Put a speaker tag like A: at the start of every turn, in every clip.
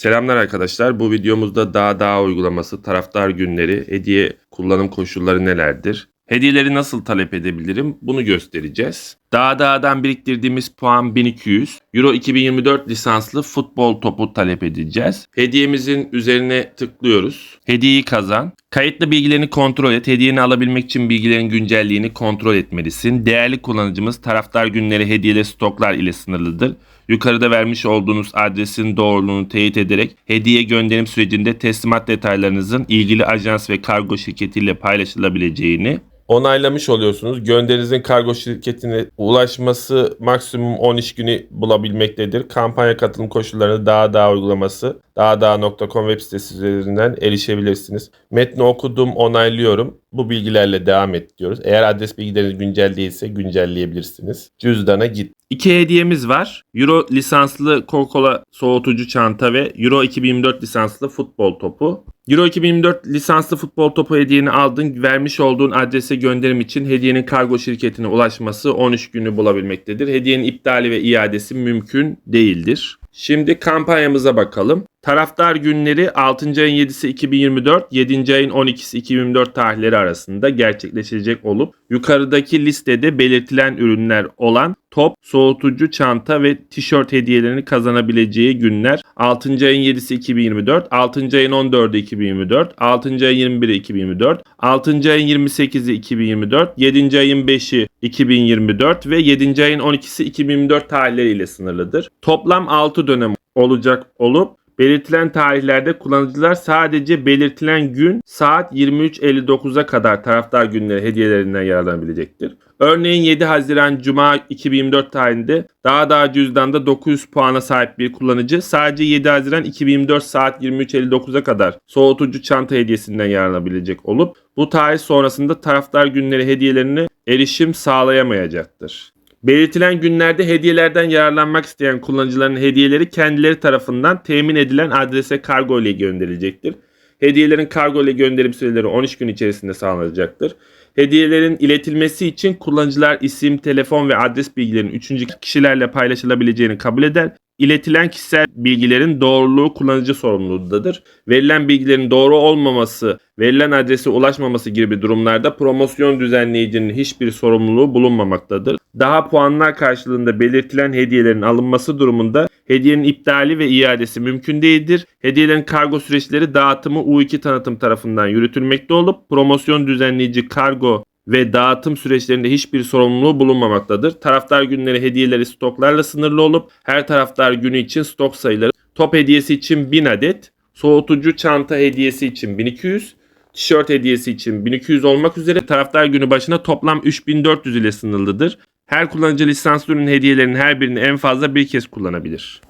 A: Selamlar arkadaşlar. Bu videomuzda Dağ Dağ uygulaması, taraftar günleri, hediye kullanım koşulları nelerdir? Hediyeleri nasıl talep edebilirim? Bunu göstereceğiz. Dağ Dağ'dan biriktirdiğimiz puan 1200. Euro 2024 lisanslı futbol topu talep edeceğiz. Hediyemizin üzerine tıklıyoruz. Hediyeyi kazan. Kayıtlı bilgilerini kontrol et. Hediyeni alabilmek için bilgilerin güncelliğini kontrol etmelisin. Değerli kullanıcımız taraftar günleri hediyeleri stoklar ile sınırlıdır. Yukarıda vermiş olduğunuz adresin doğruluğunu teyit ederek hediye gönderim sürecinde teslimat detaylarınızın ilgili ajans ve kargo şirketiyle paylaşılabileceğini onaylamış oluyorsunuz. Gönderinizin kargo şirketine ulaşması maksimum 10 iş günü bulabilmektedir. Kampanya katılım koşullarını daha daha uygulaması dağdağ.com web sitesi üzerinden erişebilirsiniz. Metni okudum, onaylıyorum. Bu bilgilerle devam et diyoruz. Eğer adres bilgileriniz güncel değilse güncelleyebilirsiniz. Cüzdana git. İki hediyemiz var. Euro lisanslı Coca-Cola soğutucu çanta ve Euro 2024 lisanslı futbol topu. Euro 2024 lisanslı futbol topu hediyeni aldın. Vermiş olduğun adrese gönderim için hediyenin kargo şirketine ulaşması 13 günü bulabilmektedir. Hediyenin iptali ve iadesi mümkün değildir. Şimdi kampanyamıza bakalım. Taraftar günleri 6. ayın 7'si 2024, 7. ayın 12'si 2024 tarihleri arasında gerçekleşecek olup yukarıdaki listede belirtilen ürünler olan top, soğutucu, çanta ve tişört hediyelerini kazanabileceği günler 6. ayın 7'si 2024, 6. ayın 14'ü 2024, 6. ayın 21'i 2024, 6. ayın 28'i 2024, 7. ayın 5'i 2024 ve 7. ayın 12'si 2024 tarihleriyle sınırlıdır. Toplam 6 dönem olacak olup Belirtilen tarihlerde kullanıcılar sadece belirtilen gün saat 23.59'a kadar taraftar günleri hediyelerinden yararlanabilecektir. Örneğin 7 Haziran Cuma 2024 tarihinde daha daha cüzdanda 900 puana sahip bir kullanıcı sadece 7 Haziran 2024 saat 23.59'a kadar soğutucu çanta hediyesinden yararlanabilecek olup bu tarih sonrasında taraftar günleri hediyelerine erişim sağlayamayacaktır. Belirtilen günlerde hediyelerden yararlanmak isteyen kullanıcıların hediyeleri kendileri tarafından temin edilen adrese kargo ile gönderilecektir. Hediyelerin kargo ile gönderim süreleri 13 gün içerisinde sağlanacaktır. Hediyelerin iletilmesi için kullanıcılar isim, telefon ve adres bilgilerinin üçüncü kişilerle paylaşılabileceğini kabul eder. İletilen kişisel bilgilerin doğruluğu kullanıcı sorumluluğundadır. Verilen bilgilerin doğru olmaması, verilen adrese ulaşmaması gibi durumlarda promosyon düzenleyicinin hiçbir sorumluluğu bulunmamaktadır. Daha puanlar karşılığında belirtilen hediyelerin alınması durumunda hediyenin iptali ve iadesi mümkün değildir. Hediyelerin kargo süreçleri dağıtımı U2 tanıtım tarafından yürütülmekte olup promosyon düzenleyici kargo ve dağıtım süreçlerinde hiçbir sorumluluğu bulunmamaktadır. Taraftar günleri hediyeleri stoklarla sınırlı olup her taraftar günü için stok sayıları top hediyesi için 1000 adet, soğutucu çanta hediyesi için 1200, tişört hediyesi için 1200 olmak üzere taraftar günü başına toplam 3400 ile sınırlıdır. Her kullanıcı lisanslı ürün hediyelerinin her birini en fazla bir kez kullanabilir.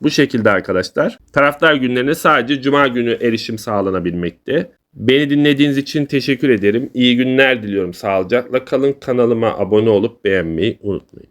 A: Bu şekilde arkadaşlar. Taraftar günlerine sadece cuma günü erişim sağlanabilmekte. Beni dinlediğiniz için teşekkür ederim. İyi günler diliyorum. Sağlıcakla kalın. Kanalıma abone olup beğenmeyi unutmayın.